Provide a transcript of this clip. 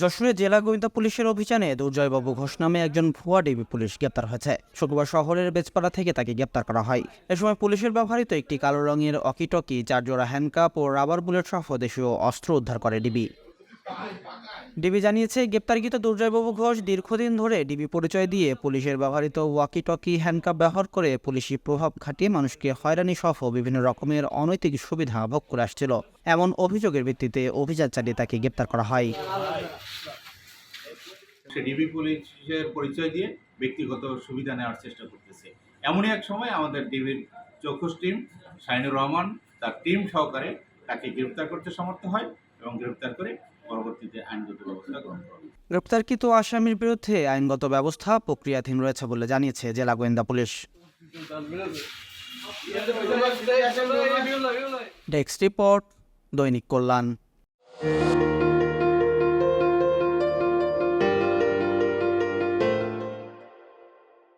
যশোরে জেলা গোয়েন্দা পুলিশের অভিযানে দুর্জয়বাবু ঘোষ নামে একজন ভুয়া ডিবি পুলিশ গ্রেপ্তার হয়েছে। শুক্রবার শহরের বেজপাড়া থেকে তাকে গ্রেপ্তার করা হয়। এ সময় পুলিশের ব্যবহৃত একটি কালো রঙের অকিটকি চার জোড়া হ্যান্ডকাপ ও রাবার বুলেট সহ দেশীয় অস্ত্র উদ্ধার করে ডিবি। ডিবি জানিয়েছে, গ্রেপ্তারকৃত দুর্জয়বাবু ঘোষ দীর্ঘদিন ধরে ডিবি পরিচয় দিয়ে পুলিশের ব্যবহৃত ওয়াকি টকি হ্যান্ডকাপ ব্যবহার করে পুলিশি প্রভাব খাটিয়ে মানুষকে হয়রানি সহ বিভিন্ন রকমের অনৈতিক সুবিধা ভোগ করে আসছিল। এমন অভিযোগের ভিত্তিতে অভিযান চালিয়ে তাকে গ্রেপ্তার করা হয়। সে ডিবি পুলিশের পরিচয় দিয়ে ব্যক্তিগত সুবিধা নেওয়ার চেষ্টা করতেছে। এমনই এক সময় আমাদের ডিবির চৌখুস টিম, শাহিনুর রহমান, তার টিম সহকারে তাকে গ্রেপ্তার করতে সমর্থ হয় এবং গ্রেপ্তার করে পরবর্তীতে আইনগত ব্যবস্থা গ্রহণ করা হয়। গ্রেপ্তারকৃত আসামির বিরুদ্ধে আইনগত ব্যবস্থা প্রক্রিয়াধীন রয়েছে বলে জানিয়েছে জেলা গোয়েন্দা পুলিশ। ডেস্ক রিপোর্ট দৈনিক কল্যাণ।